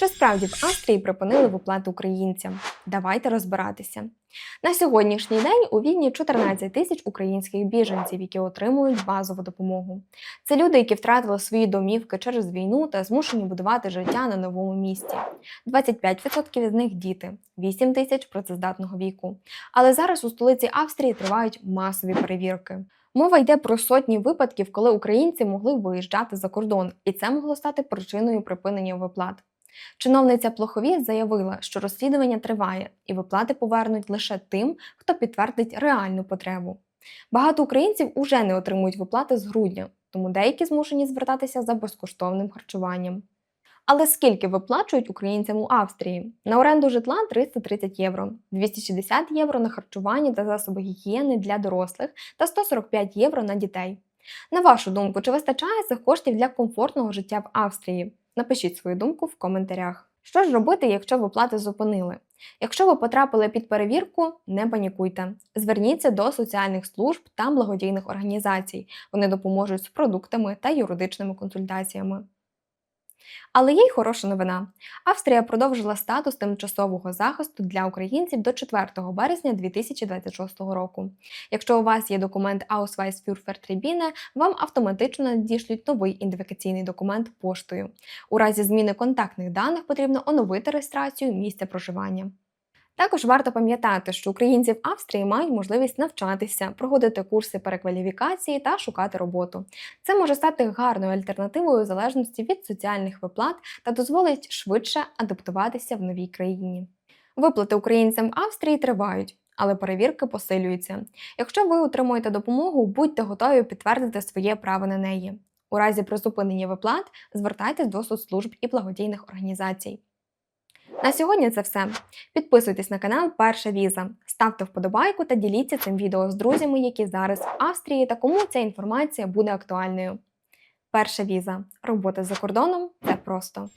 Чи справді в Австрії припинили виплати українцям? Давайте розбиратися. На сьогоднішній день у Відні 14 тисяч українських біженців, які отримують базову допомогу. Це люди, які втратили свої домівки через війну та змушені будувати життя на новому місці. 25% з них діти, 8 тисяч працездатного віку. Але зараз у столиці Австрії тривають масові перевірки. Мова йде про сотні випадків, коли українці могли виїжджати за кордон, і це могло стати причиною припинення виплат. Чиновниця Плоховіт заявила, що розслідування триває і виплати повернуть лише тим, хто підтвердить реальну потребу. Багато українців уже не отримують виплати з грудня, тому деякі змушені звертатися за безкоштовним харчуванням. Але скільки виплачують українцям у Австрії? На оренду житла 330 євро, 260 євро на харчування та засоби гігієни для дорослих та 145 євро на дітей. На вашу думку, чи вистачає цих коштів для комфортного життя в Австрії? Напишіть свою думку в коментарях. Що ж робити, якщо ви плати зупинили? Якщо ви потрапили під перевірку, не панікуйте. Зверніться до соціальних служб та благодійних організацій. Вони допоможуть з продуктами та юридичними консультаціями. Але є й хороша новина. Австрія продовжила статус тимчасового захисту для українців до 4 березня 2026 року. Якщо у вас є документ Ausweis für Vertriebene, вам автоматично надішлють новий ідентифікаційний документ поштою. У разі зміни контактних даних потрібно оновити реєстрацію місця проживання. Також варто пам'ятати, що українці в Австрії мають можливість навчатися, проходити курси перекваліфікації та шукати роботу. Це може стати гарною альтернативою в залежності від соціальних виплат та дозволить швидше адаптуватися в новій країні. Виплати українцям в Австрії тривають. Але перевірки посилюються. Якщо ви отримуєте допомогу, будьте готові підтвердити своє право на неї. У разі призупинення виплат звертайтесь до соцслужб і благодійних організацій. На сьогодні це все. Підписуйтесь на канал Перша Віза, ставте вподобайку та діліться цим відео з друзями, які зараз в Австрії та кому ця інформація буде актуальною. Перша віза. Робота за кордоном це просто.